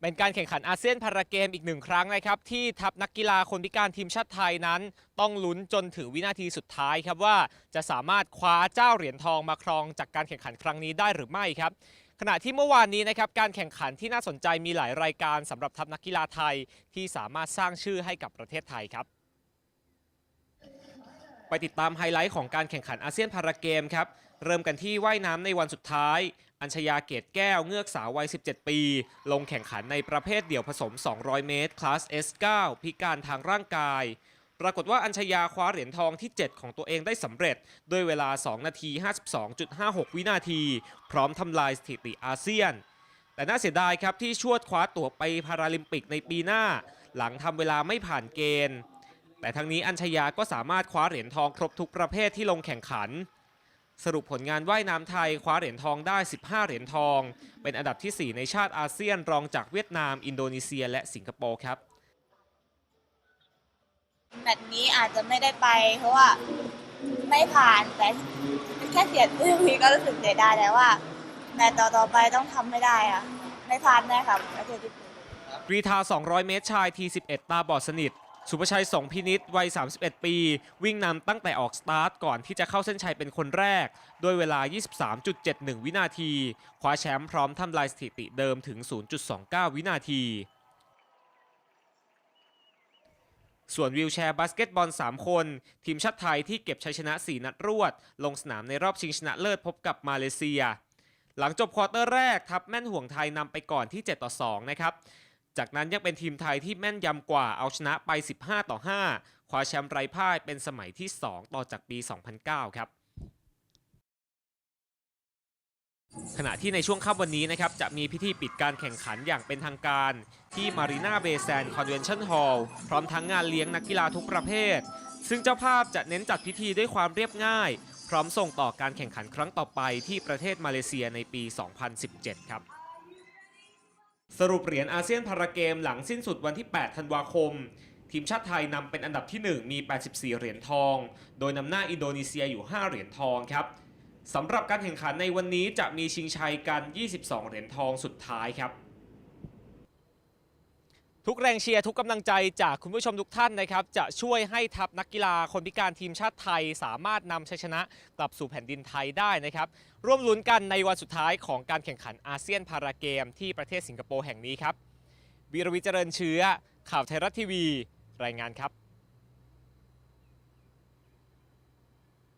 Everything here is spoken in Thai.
เป็นการแข่งขันอาเซียนพาราเกมอีกหนึ่งครั้งนะครับ ที่ทัพนักกีฬาคนพิการทีมชาติไทยนั้น ต้องลุ้นจนถึงวินาทีสุดท้ายครับว่าจะสามารถคว้าเจ้าเหรียญทองมาครองจากการแข่งขันครั้งนี้ได้หรือไม่ครับขณะที่เมื่อวานนี้นะครับการแข่งขันที่น่าสนใจมีหลายรายการสำหรับทัพนักกีฬาไทยที่สามารถสร้างชื่อให้กับประเทศไทยครับ ไปติดตามไฮไลท์ของการแข่งขันอาเซียนพาราเกมครับเริ่มกันที่ว่ายน้ำในวันสุดท้าย อัญชยาเกตแก้วเงือกสาววัย 17 ปี ลงแข่งขันในประเภทเดี่ยวผสม 200 เมตร คลาส S9 พิการทางร่างกาย ปรากฏว่าอัญชยาคว้าเหรียญทองที่ 7 ของตัวเองได้สำเร็จ ด้วยเวลา 2 นาที 52.56 วินาที พร้อมทำลายสถิติอาเซียน แต่น่าเสียดายครับที่ชวดคว้าตั๋วไปพาราลิมปิกในปีหน้า หลังทำเวลาไม่ผ่านเกณฑ์ แต่ทั้งนี้อัญชยาก็สามารถคว้าเหรียญทองครบทุกประเภทที่ลงแข่งขัน สรุปผลงานว่ายน้ำไทยคว้าเหรียญทองได้ 15 เหรียญทอง เป็นอันดับทีสี่ 4 ในชาติอาเซียนรองจากเวียดนาม อินโดนีเซีย และสิงคโปร์ครับแมตช์นี้อาจจะไม่ได้ไป เพราะว่าไม่ผ่านแต่แค่เสียเรื่องนี้ก็รู้สึกเสียดายแล้วว่าแมตช์ต่อๆไปต้องทำไม่ได้อะไม่พลาดแน่ค่ะประเทศญี่ปุ่นกรีธา 200 เมตรชายที11 ตาบอดสนิท สุภชัยสงพินิษวัย 31 ปี วิ่งนำตั้งแต่ออกสตาร์ทก่อนที่จะเข้าเส้นชัยเป็นคนแรก ด้วยเวลา 23.71 วินาที คว้าแชมป์พร้อมทำลายสถิติเดิมถึง 0.29 วินาที ส่วนวิวแชร์บาสเกตบอล 3 คน ทีมชาติไทยที่เก็บชัยชนะ 4 นัดรวด ลงสนามในรอบชิงชนะเลิศพบกับมาเลเซีย หลังจบควอเตอร์แรกทัพแม่นห่วงไทยนำไปก่อนที่ 7 ต่อ 2 นะครับ จากนั้นยังเป็นทีมไทยที่แม่นยำกว่าเอาชนะไป 15 ต่อ 5 คว้าแชมป์ไร้พ่ายเป็นสมัยที่ 2 ต่อจากปี 2009 ครับ ขณะที่ในช่วงค่ำวันนี้นะครับจะมีพิธีปิดการแข่งขันอย่างเป็นทางการที่มารีนาเบย์แซนคอนเวนชั่นฮอลล์พร้อมทั้งงานเลี้ยงนักกีฬาทุกประเภท ซึ่งเจ้าภาพจะเน้นจัดพิธีด้วยความเรียบง่าย พร้อมส่งต่อการแข่งขันครั้งต่อไปที่ประเทศมาเลเซียในปี 2017 ครับ สรุปเหรียญอาเซียนพาราเกมหลังสิ้นสุดวันที่ 8 ธันวาคม ทีมชาติไทยนำเป็นอันดับที่ 1 มี 84 เหรียญทอง โดยนำหน้าอินโดนีเซียอยู่ 5 เหรียญทองครับสำหรับการแข่งขันในวันนี้จะมีชิงชัยกัน 22 เหรียญทองสุดท้ายครับ ทุกแรงเชียร์ทุกกำลังใจจากคุณผู้ชมทุกท่านนะครับ จะช่วยให้ทัพนักกีฬาคนพิการทีมชาติไทย สามารถนำชัยชนะกลับสู่แผ่นดินไทยได้นะครับ ร่วมลุ้นกันในวันสุดท้ายของการแข่งขันอาเซียนพาราเกมที่ประเทศสิงคโปร์แห่งนี้ครับวีรวิจเจริญเชื้อ ข่าวไทยรัฐทีวี รายงานครับ